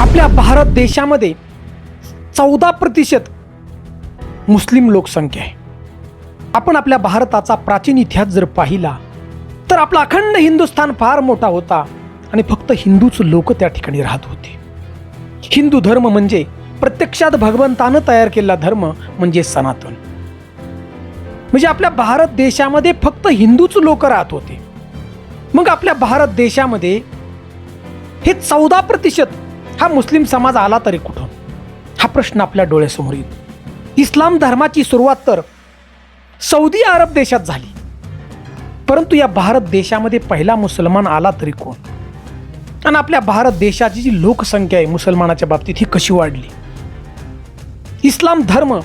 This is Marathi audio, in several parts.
आपल्या भारत देशामध्ये चौदा प्रतिशत मुस्लिम लोकसंख्या आहे. आपण आपल्या भारताचा प्राचीन इतिहास जर पाहिला तर आपला अखंड हिंदुस्थान फार मोठा होता आणि फक्त हिंदूच लोक त्या ठिकाणी राहत होते. हिंदू धर्म म्हणजे प्रत्यक्षात भगवंतानं तयार केलेला धर्म म्हणजे सनातन. म्हणजे आपल्या भारत देशामध्ये फक्त हिंदूच लोक राहत होते. मग आपल्या भारत देशामध्ये हे चौदा प्रतिशत हा मुस्लिम समाज आला तरी कुठून हा प्रश्न आपल्या डोळ्यासमोर येतो. इस्लाम धर्माची सुरुवात तर सौदी अरब देशात झाली. परंतु या भारत देशामध्ये पहिला मुसलमान आला तरी कोण? आणि आपल्या भारत देशाची जी लोकसंख्या आहे मुसलमानाच्या बाबतीत ही कशी वाढली? इस्लाम धर्म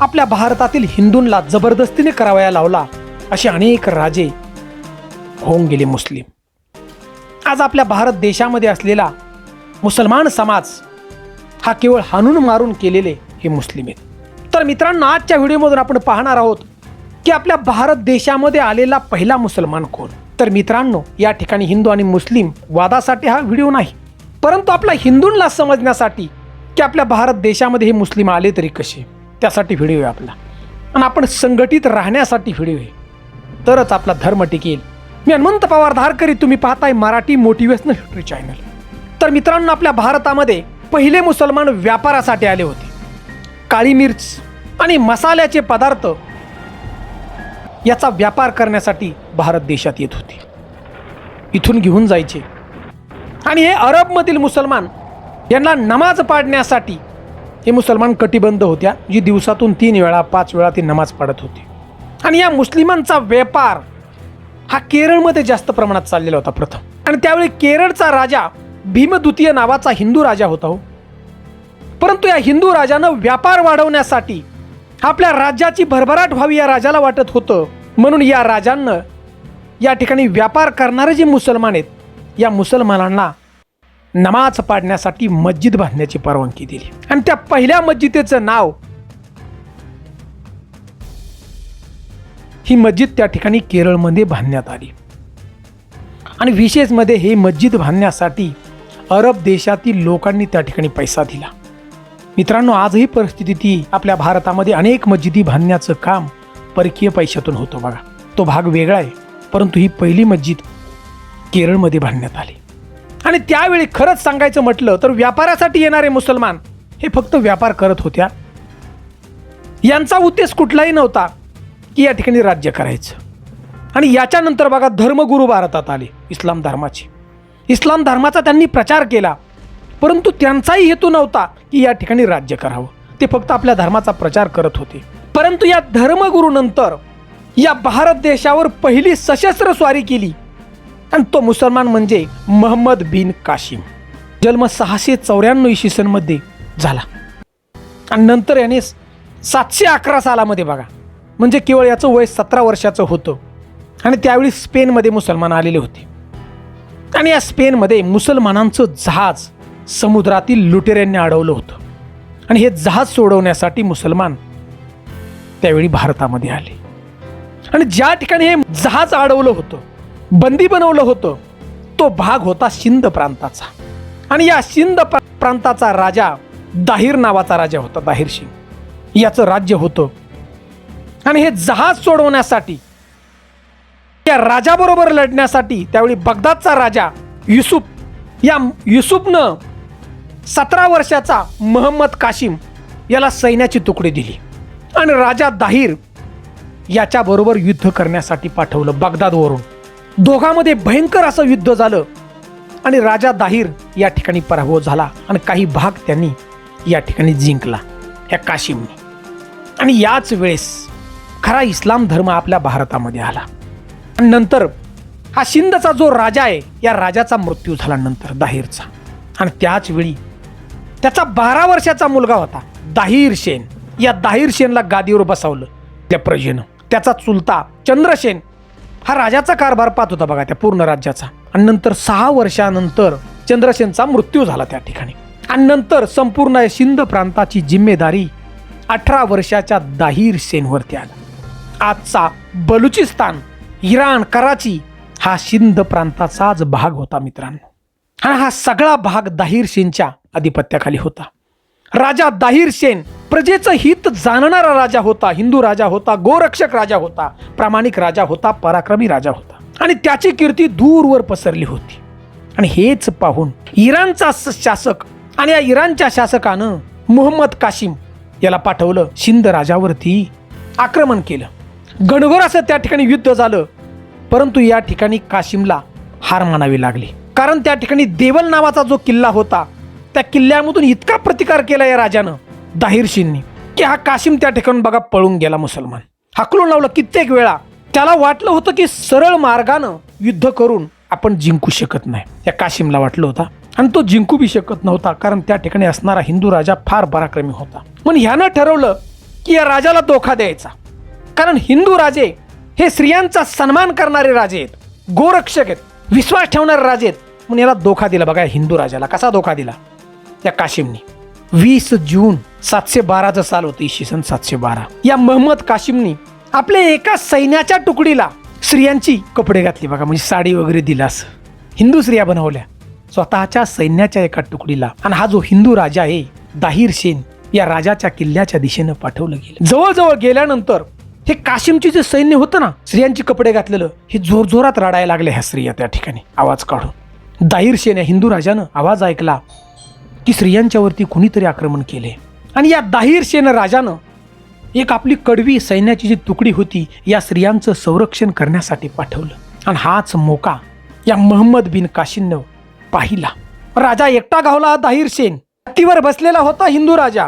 आपल्या भारतातील हिंदूंना जबरदस्तीने करावया लावला असे अनेक राजे होऊन गेले मुस्लिम. आज आपल्या भारत देशामध्ये असलेला मुसलमान समाज हा केवळ हाणून मारून केलेले हे मुस्लिम आहेत. तर मित्रांनो आजच्या व्हिडिओमधून आपण पाहणार आहोत की आपल्या भारत देशामध्ये आलेला पहिला मुसलमान कोण? तर मित्रांनो या ठिकाणी हिंदू आणि मुस्लिम वादासाठी हा व्हिडिओ नाही परंतु आपल्या हिंदूंना समजण्यासाठी की आपल्या भारत देशामध्ये हे मुस्लिम आले तरी कसे? त्यासाठी व्हिडिओ आहे आपला. आणि आपण संघटित राहण्यासाठी व्हिडिओ आहे. तरच आपला धर्म टिकेल. मी हनुमंत पवार धारकरी तुम्ही पाहताय मराठी मोटिवेशनल हिस्ट्री चॅनल. तर मित्रांनो आपल्या भारतामध्ये पहिले मुसलमान व्यापारासाठी आले होते. काळी मिर्च आणि मसाल्याचे पदार्थ याचा व्यापार करण्यासाठी भारत देशात येत होते. इथून घेऊन जायचे. आणि हे अरबमधील मुसलमान यांना नमाज पाडण्यासाठी हे मुसलमान कटिबंध होत्या जी दिवसातून तीन वेळा पाच वेळा ती नमाज पाडत होते. आणि या मुस्लिमांचा व्यापार हा केरळमध्ये जास्त प्रमाणात चाललेला होता प्रथम. आणि त्यावेळी केरळचा राजा भीमद्वितीय नावाचा हिंदू राजा होता हो. परंतु या हिंदू राजानं व्यापार वाढवण्यासाठी आपल्या राज्याची भरभराट व्हावी या राजाला वाटत होतं. म्हणून या राजांना या ठिकाणी व्यापार करणारे जे मुसलमान आहेत या मुसलमानांना नमाज पाडण्यासाठी मस्जिद बांधण्याची परवानगी दिली. आणि त्या पहिल्या मस्जिदेचं नाव ही मस्जिद त्या ठिकाणी केरळमध्ये बांधण्यात आली. आणि विशेषमध्ये हे मस्जिद बांधण्यासाठी अरब देशातील लोकांनी त्या ठिकाणी पैसा दिला. मित्रांनो आजही परिस्थिती ती आपल्या भारतामध्ये अनेक मस्जिदी बांधण्याचं काम परकीय पैशातून होतं बघा. तो भाग वेगळा आहे परंतु ही पहिली मस्जिद केरळमध्ये बांधण्यात आली. आणि त्यावेळी खरंच सांगायचं म्हटलं तर व्यापारासाठी येणारे मुसलमान हे फक्त व्यापार करत होत्या. यांचा उद्देश कुठलाही नव्हता की या ठिकाणी राज्य करायचं. आणि याच्यानंतर बघा धर्मगुरू भारतात आले इस्लाम धर्माचे. इस्लाम धर्माचा त्यांनी प्रचार केला. परंतु त्यांचाही हेतू नव्हता की या ठिकाणी राज्य करावं. ते फक्त आपल्या धर्माचा प्रचार करत होते. परंतु या धर्मगुरूनंतर या भारत देशावर पहिली सशस्त्र स्वारी केली. आणि तो मुसलमान म्हणजे महम्मद बिन काशिम. जन्म सहाशे चौऱ्याण्णव इसवी सनमध्ये झाला. आणि नंतर याने सातशे अकरा सालामध्ये बघा म्हणजे केवळ याचं वय सतरा वर्षाचं होतं. आणि त्यावेळी स्पेनमध्ये मुसलमान आलेले होते. आणि या स्पेनमध्ये मुसलमानांचं जहाज समुद्रातील लुटेऱ्यांनी अडवलं होतं. आणि हे जहाज सोडवण्यासाठी मुसलमान त्यावेळी भारतामध्ये आले. आणि ज्या ठिकाणी हे जहाज अडवलं होतं बंदी बनवलं होतं तो भाग होता सिंध प्रांताचा. आणि या सिंध प्रांताचा राजा दाहिर नावाचा राजा होता दाहिर सिंग याचं राज्य होतं. आणि हे जहाज सोडवण्यासाठी त्या राजाबरोबर लढण्यासाठी त्यावेळी बगदादचा राजा युसुफ या युसुफनं सतरा वर्षाचा महम्मद काशिम याला सैन्याची तुकडी दिली. आणि राजा दाहिर याच्याबरोबर युद्ध करण्यासाठी पाठवलं बगदादवरून. दोघांमध्ये भयंकर असं युद्ध झालं आणि राजा दाहिर या ठिकाणी पराभव झाला आणि काही भाग त्यांनी या ठिकाणी जिंकला या काशिमने. आणि याच वेळेस खरा इस्लाम धर्म आपल्या भारतामध्ये आला. नंतर हा शिंदचा जो राजा आहे या राजाचा मृत्यू झाला नंतर दाहिरचा. आणि त्याच वेळी त्याचा बारा वर्षाचा मुलगा होता दाहीर शेन. या दाहीर शेनला गादीवर बसवलं त्या प्रजेनं. त्याचा चुलता चंद्रसेन हा राजाचा कारभार पाहत होता बघा त्या पूर्ण राज्याचा. आणि नंतर सहा वर्षानंतर चंद्रसेनचा मृत्यू झाला त्या ठिकाणी. आणि नंतर संपूर्ण सिंध प्रांताची जिम्मेदारी अठरा वर्षाच्या दाहीर सेनवरती आला. आजचा बलुचिस्तान इराण कराची हा सिंध प्रांताचाच भाग होता मित्रांनो. आणि हा सगळा भाग दाहीर सेनच्या अधिपत्याखाली होता. राजा दाहीर सेन प्रजेचं हित जाणणारा राजा होता हिंदू राजा होता गोरक्षक राजा होता प्रामाणिक राजा होता पराक्रमी राजा होता. आणि त्याची कीर्ती दूरवर पसरली होती. आणि हेच पाहून इराणचा स- शासक आणि या इराणच्या शासकानं मोहम्मद काशिम याला पाठवलं शिंद राजावरती आक्रमण केलं. गणगोर असं त्या ठिकाणी युद्ध झालं. परंतु या ठिकाणी काशिमला हार मानावी लागली. कारण त्या ठिकाणी देवल नावाचा जो किल्ला होता त्या किल्ल्यामधून इतका प्रतिकार केला या राजानं दाहिरशींनी की हा काशिम त्या ठिकाणी बघा पळून गेला मुसलमान. हाकलून लावलं कित्येक वेळा. त्याला वाटलं होतं की सरळ मार्गानं युद्ध करून आपण जिंकू शकत नाही. त्या काशिमला वाटलं होता. आणि तो जिंकू बी शकत नव्हता कारण त्या ठिकाणी असणारा हिंदू राजा फार पराक्रमी होता. म्हणून ह्यानं ठरवलं की या राजाला धोका द्यायचा. कारण हिंदू राजे हे स्त्रियांचा सन्मान करणारे राजे आहेत. गोरक्षक आहेत. विश्वास ठेवणारे राजे आहेत. म्हणून याला धोका दिला. बघा हिंदू राजाला कसा धोका दिला? या काशिमनी. वीस जून सातशे बाराचं साल होतं इसवी सन सातशे बारा. या महम्मद काशिमनी आपल्या एका सैन्याच्या तुकडीला स्त्रियांची कपडे घातली. बघा म्हणजे साडी वगैरे दिलास. हिंदू स्त्रिया बनवल्या. स्वतःच्या सैन्याच्या एका तुकडीला. आणि हा जो हिंदू राजा आहे दाहिर शेन या राजाच्या किल्ल्याच्या दिशेनं पाठवलं गेलं. जवळजवळ गेल्यानंतर हे काशिमचे जे सैन्य होतं ना स्त्रियांची कपडे घातलेलं हे जोरजोरात रडायला लागले ह्या स्त्रिया त्या ठिकाणी. आवाज काढून. दाहिरशेन या हिंदू राजानं आवाज ऐकला की स्त्रियांच्यावरती कुणीतरी आक्रमण केले. आणि या दाहीर सेन राजानं एक आपली कडवी सैन्याची जी तुकडी होती या स्त्रियांचं संरक्षण करण्यासाठी पाठवलं. आणि हाच मोका या महम्मद बिन काशीनं पाहिला. राजा एकटा गावला दाहीर सेन. हत्तीवर बसलेला होता हिंदू राजा.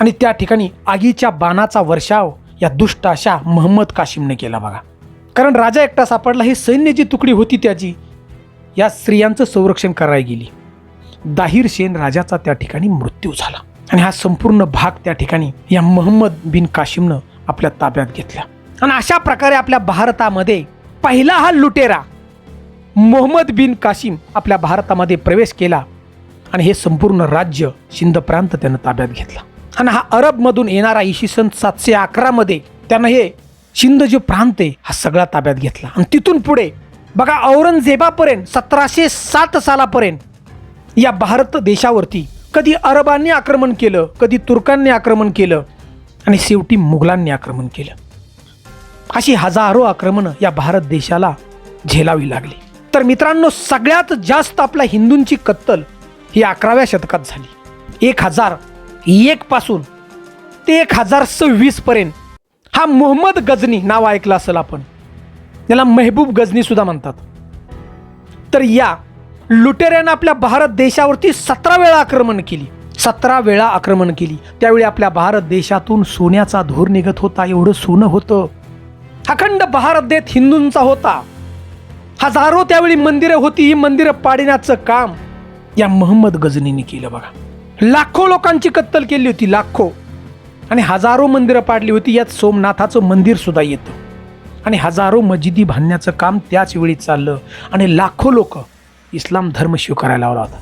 आणि त्या ठिकाणी आगीच्या बाणाचा वर्षाव या दुष्ट अशा महम्मद काशिमने केला बघा. कारण राजा एकटा सापडला ही सैन्याची तुकडी होती त्याची या स्त्रियांचं संरक्षण करायला गेली. दाहिर शेन राजाचा त्या ठिकाणी मृत्यू झाला. आणि हा संपूर्ण भाग त्या ठिकाणी या मोहम्मद बिन काशिमनं आपल्या ताब्यात घेतला. आणि अशा प्रकारे आपल्या भारतामध्ये पहिला हा लुटेरा मोहम्मद बिन काशिम आपल्या भारतामध्ये प्रवेश केला आणि हे संपूर्ण राज्य शिंद प्रांत त्यानं ताब्यात घेतला. आणि हा अरबमधून येणारा इसवी सन सातशे अकरामध्ये त्यानं हे शिंद जो प्रांत आहे हा सगळा ताब्यात घेतला. आणि तिथून पुढे बघा औरंगजेबापर्यंत सतराशे सात सालापर्यंत या भारत देशावरती कधी अरबांनी आक्रमण केलं कधी तुर्कांनी आक्रमण केलं आणि शेवटी मुघलांनी आक्रमण केलं. अशी हजारो आक्रमणं या भारत देशाला झेलावी लागली. तर मित्रांनो सगळ्यात जास्त आपल्या हिंदूंची कत्तल ही अकराव्या शतकात झाली. एक हजार एक पासून ते एक हजार सव्वीस पर्यंत. हा मोहम्मद गजनी नाव ऐकलं असेल आपण. याला मेहबूब गजनी सुद्धा म्हणतात. तर या लुटेऱ्यानं आपल्या भारत देशावरती सतरा वेळा आक्रमण केली. सतरा वेळा आक्रमण केली. त्यावेळी आपल्या भारत देशातून सोन्याचा धूर निघत होता. एवढं सोनं होतं. अखंड भारत देत हिंदूंचा होता. हजारो त्यावेळी मंदिरं होती. ही मंदिरं पाडण्याचं काम या मोहम्मद गजनीने केलं बघा. लाखो लोकांची कत्तल केली होती लाखो. आणि हजारो मंदिरं पाडली होती यात सोमनाथाचं मंदिर सुद्धा येतं. आणि हजारो मस्जिदी बांधण्याचं काम त्याच वेळी चाललं. आणि लाखो लोक इस्लाम धर्म स्वीकारायला लावला होता.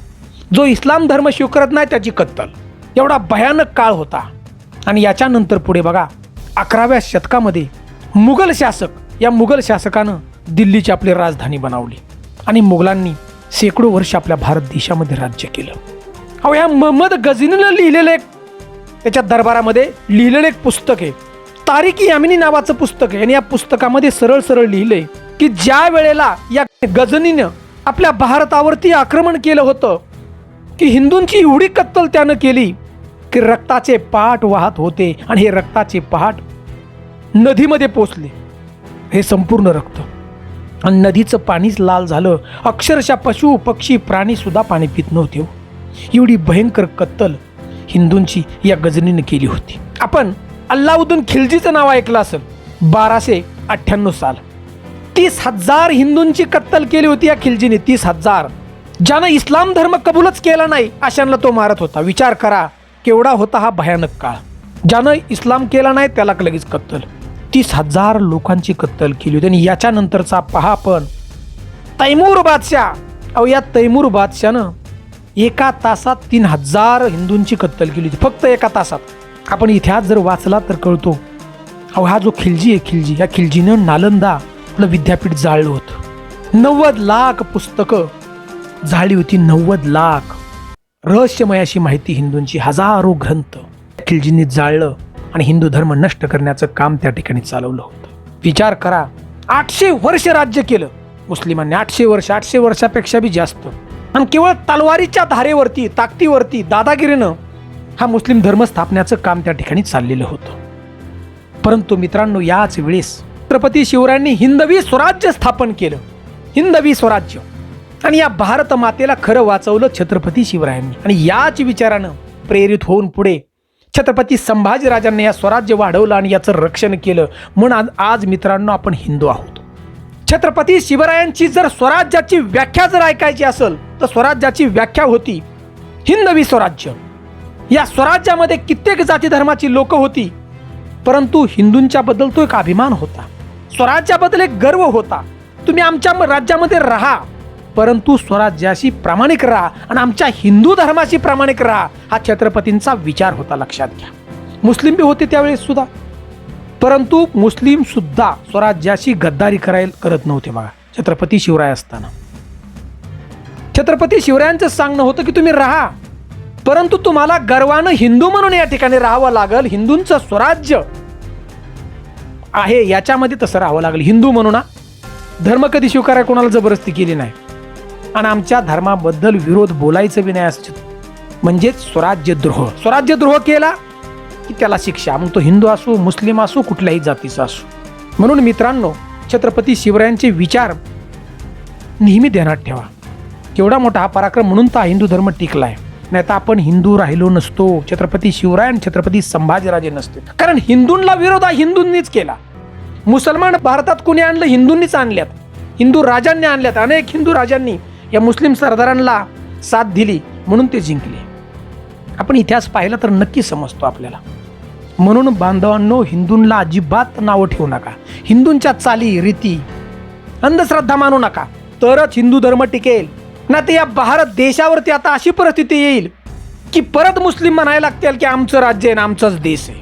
जो इस्लाम धर्म स्वीकारत नाही त्याची कत्तल. एवढा भयानक काळ होता. आणि याच्यानंतर पुढे बघा अकराव्या शतकामध्ये मुघल शासक या मुघल शासकानं दिल्लीची आपली राजधानी बनवली. आणि मुघलांनी शेकडो वर्ष आपल्या भारत देशामध्ये राज्य केलं. अहो या मोहम्मद गझनीनं लिहिलेलं एक त्याच्या दरबारामध्ये लिहिलेलं एक पुस्तक आहे. तारिक यामिनी नावाचं पुस्तक आहे. आणि या पुस्तकामध्ये सरळ सरळ लिहिलंय की ज्या वेळेला या गजनीनं आपल्या भारतावरती आक्रमण केलं होतं की हिंदूंची एवढी कत्तल त्यानं केली की रक्ताचे पहाट वाहत होते आणि हे रक्ताचे पहाट नदीमध्ये पोचले. हे संपूर्ण रक्त. आणि नदीचं पाणीच लाल झालं. अक्षरशः पशु पक्षी प्राणीसुद्धा पाणी पित नव्हते हो. एवढी भयंकर कत्तल हिंदूंची या गजनीने केली होती. आपण अल्लाउद्दीन खिलजीचं नाव ऐकलं असेल. बाराशे अठ्ठ्याण्णव साल. तीस हजार हिंदूंची कत्तल केली होती या खिलजीने. तीस हजार. ज्यानं इस्लाम धर्म कबूलच केला नाही अशांना तो मारत होता. विचार करा केवढा होता हा भयानक काळ. ज्यानं इस्लाम केला नाही त्याला लगेच कत्तल. तीस हजार लोकांची कत्तल केली होती. आणि याच्यानंतरचा पहा आपण. तैमूर बादशाह. अहो या तैमूर बादशानं एका तासात तीन हजार हिंदूंची कत्तल केली होती. फक्त एका तासात. आपण इतिहास जर वाचला तर कळतो. अहो हा जो खिलजी आहे खिलजी या खिलजीनं नालंदा आपलं विद्यापीठ जाळलं होतं. नव्वद लाख पुस्तकं झाली होती नव्वद लाख. रहस्यमय अशी माहिती हिंदूंची हजारो ग्रंथ खिलजींनी जाळलं आणि हिंदू धर्म नष्ट करण्याचं काम त्या ठिकाणी चालवलं होतं. विचार करा आठशे वर्ष राज्य केलं. मुस्लिमांनी आठशे वर्ष आठशे वर्षापेक्षा बी जास्त. आणि केवळ तलवारीच्या धारेवरती ताकदीवरती दादागिरीनं हा मुस्लिम धर्म स्थापण्याचं काम त्या ठिकाणी चाललेलं होतं. परंतु मित्रांनो याच वेळेस छत्रपती शिवरायांनी हिंदवी स्वराज्य स्थापन केलं. हिंदवी स्वराज्य. आणि या भारत मातेला खरं वाचवलं छत्रपती शिवरायांनी. आणि याच विचारानं प्रेरित होऊन पुढे छत्रपती संभाजीराजांनी या स्वराज्य वाढवलं आणि याचं रक्षण केलं. म्हणून आज आज मित्रांनो आपण हिंदू आहोत. छत्रपती शिवरायांची जर स्वराज्याची व्याख्या जर ऐकायची असेल तर स्वराज्याची व्याख्या होती. हिंदवी स्वराज्य. या स्वराज्यामध्ये कित्येक जाती धर्माची लोक होती परंतु हिंदूंच्या बद्दल तो एक अभिमान होता. स्वराज्याबद्दल एक गर्व होता. तुम्ही आमच्या म- राज्यामध्ये राहा परंतु स्वराज्याशी प्रामाणिक राहा आणि आमच्या हिंदू धर्माशी प्रामाणिक राहा हा छत्रपतींचा विचार होता लक्षात घ्या. मुस्लिम बी होते त्यावेळेस सुद्धा. परंतु मुस्लिम सुद्धा स्वराज्याशी गद्दारी करायला करत नव्हते बघा. छत्रपती शिवराय असताना. छत्रपती शिवरायांचं सांगणं होतं की तुम्ही राहा. परंतु तुम्हाला गर्वानं हिंदू म्हणून या ठिकाणी राहावं लागल. हिंदूंचं स्वराज्य आहे याच्यामध्ये तसं राहावं लागेल. हिंदू म्हणून धर्म कधी स्वीकाराय कोणाला जबरदस्ती केली नाही. आणि आमच्या धर्माबद्दल विरोध बोलायचं बी नाही असं. म्हणजेच स्वराज्यद्रोह. स्वराज्यद्रोह केला की त्याला शिक्षा. मग तो हिंदू असो मुस्लिम असो कुठल्याही जातीचा असो. म्हणून मित्रांनो छत्रपती शिवरायांचे विचार नेहमी ध्यानात ठेवा. केवढा मोठा हा पराक्रम म्हणून तर हिंदू धर्म टिकलाय. नाही तर आपण हिंदू राहिलो नसतो छत्रपती शिवराय आणि छत्रपती संभाजीराजे नसते. कारण हिंदूंना विरोध हा हिंदूंनीच केला. मुसलमान भारतात कुणी आणलं? हिंदूंनीच आणल्यात. हिंदू राजांनी आणल्यात. अनेक हिंदू राजांनी या मुस्लिम सरदारांना साथ दिली म्हणून ते जिंकले. आपण इतिहास पाहिला तर नक्की समजतो आपल्याला. म्हणून बांधवांनो हिंदूंना अजिबात नावं ठेवू नका. हिंदूंच्या चाली रीती अंधश्रद्धा मानू नका. तरच हिंदू धर्म टिकेल. ना ते या भारत देशावरती आता अशी परिस्थिती येईल की परत मुस्लिम म्हणायला लागतील की आमचं राज्य आहे ना आमचाच देश आहे.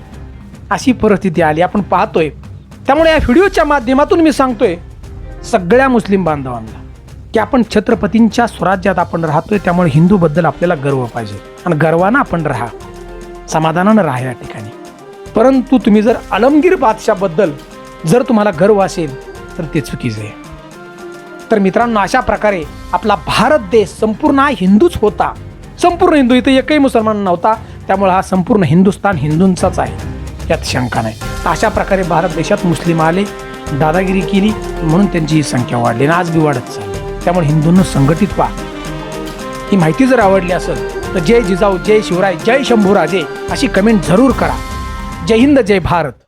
अशी परिस्थिती आली. आपण पाहतोय. त्यामुळे या व्हिडिओच्या माध्यमातून मी सांगतोय सगळ्या मुस्लिम बांधवांना की आपण छत्रपतींच्या स्वराज्यात आपण राहतोय त्यामुळे हिंदूबद्दल आपल्याला गर्व पाहिजे. आणि गर्वानं आपण राहा. समाधानानं राहा या ठिकाणी. परंतु तुम्ही जर आलमगीर बादशाबद्दल जर तुम्हाला गर्व असेल तर ते चुकीचं आहे. तर मित्रांनो अशा प्रकारे आपला भारत देश संपूर्ण हा हिंदूच होता. संपूर्ण हिंदू इथं एकही मुसलमान नव्हता. त्यामुळे हा संपूर्ण हिंदुस्तान हिंदूंचाच आहे. यात शंका नाही. तर अशा प्रकारे भारत देशात मुस्लिम आले दादागिरी केली म्हणून त्यांची ही संख्या वाढली आणि आज बी वाढत चालली. त्यामुळे हिंदूंना संघटित व्हा. ही माहिती जर आवडली असेल तर जय जिजाऊ जय शिवराय जय शंभूराजे अशी कमेंट जरूर करा. जय हिंद जय भारत.